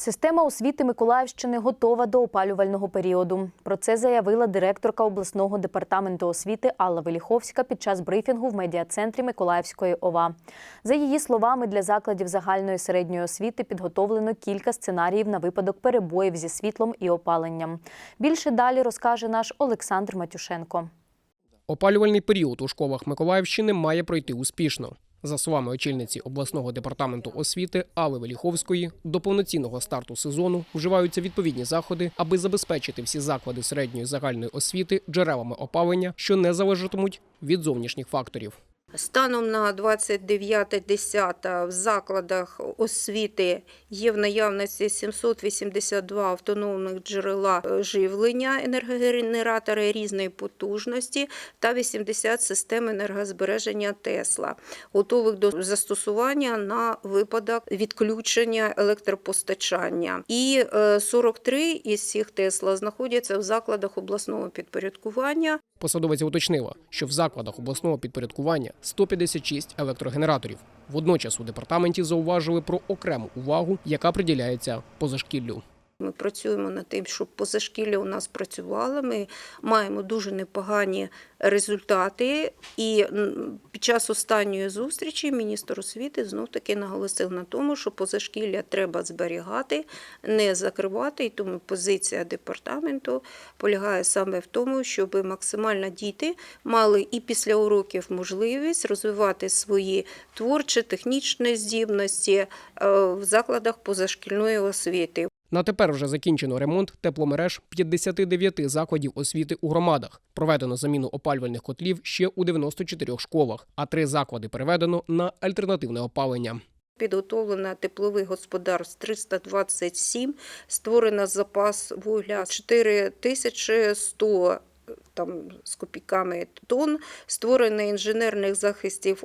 Система освіти Миколаївщини готова до опалювального періоду. Про це заявила директорка обласного департаменту освіти Алла Веліховська під час брифінгу в медіа-центрі Миколаївської ОВА. За її словами, для закладів загальної середньої освіти підготовлено кілька сценаріїв на випадок перебоїв зі світлом і опаленням. Більше далі розкаже наш Олександр Матюшенко. Опалювальний період у школах Миколаївщини має пройти успішно. За словами очільниці обласного департаменту освіти Алли Веліховської, до повноцінного старту сезону вживаються відповідні заходи, аби забезпечити всі заклади середньої загальної освіти джерелами опалення, що не залежатимуть від зовнішніх факторів. Станом на 29.10 в закладах освіти є в наявності 782 автономних джерела е, живлення енергогенератори різної потужності та 80 систем енергозбереження Тесла, готових до застосування на випадок відключення електропостачання. І е, 43 із цих Тесла знаходяться в закладах обласного підпорядкування. Посадовиця уточнила, що в закладах обласного підпорядкування 156 електрогенераторів. Водночас у департаменті зауважили про окрему увагу, яка приділяється позашкіллю. Ми працюємо над тим, щоб позашкілля у нас працювало. Ми маємо дуже непогані результати. І під час останньої зустрічі міністр освіти знов таки наголосив на тому, що позашкілля треба зберігати, не закривати. І тому позиція департаменту полягає саме в тому, щоб максимально діти мали і після уроків можливість розвивати свої творчі технічні здібності е, в закладах позашкільної освіти. На тепер вже закінчено ремонт тепломереж 59 закладів освіти у громадах. Проведено заміну опалювальних котлів ще у 94 школах, а три заклади переведено на альтернативне опалення. Підготовлено теплових господарств 327, створено запас вугля 4100 там з копійками тонн, створено інженерних захистів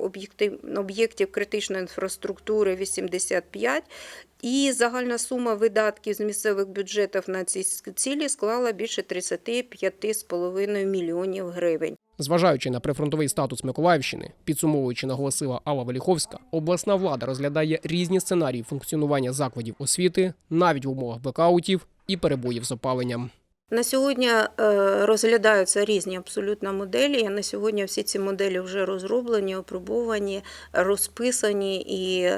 об'єктів критичної інфраструктури 85, і загальна сума видатків з місцевих бюджетів на ці цілі склала більше 35,5 мільйонів гривень. Зважаючи на прифронтовий статус Миколаївщини, підсумовуючи, наголосила Алла Веліховська, обласна влада розглядає різні сценарії функціонування закладів освіти навіть в умовах блекаутів і перебоїв з опаленням. На сьогодні е, розглядаються різні абсолютно моделі. На сьогодні всі ці моделі вже розроблені, опробовані, розписані, і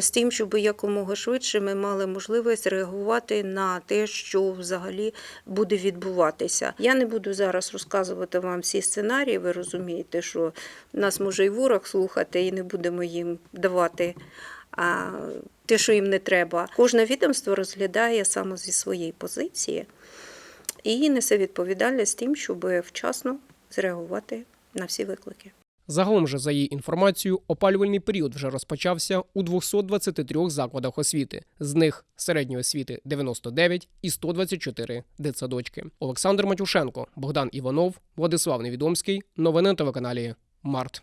з тим, щоб якомога швидше ми мали можливість реагувати на те, що взагалі буде відбуватися. Я не буду зараз розказувати вам всі сценарії. Ви розумієте, що нас може і ворог слухати, і не будемо їм давати. Те, що їм не треба, кожне відомство розглядає саме зі своєї позиції і несе відповідальність тим, щоб вчасно зреагувати на всі виклики. Загалом же, за її інформацією, опалювальний період вже розпочався у 223 закладах освіти. З них середньої освіти 99 і 124 дитсадочки. Олександр Матюшенко, Богдан Іванов, Владислав Невідомський. Новини на телеканалі Март.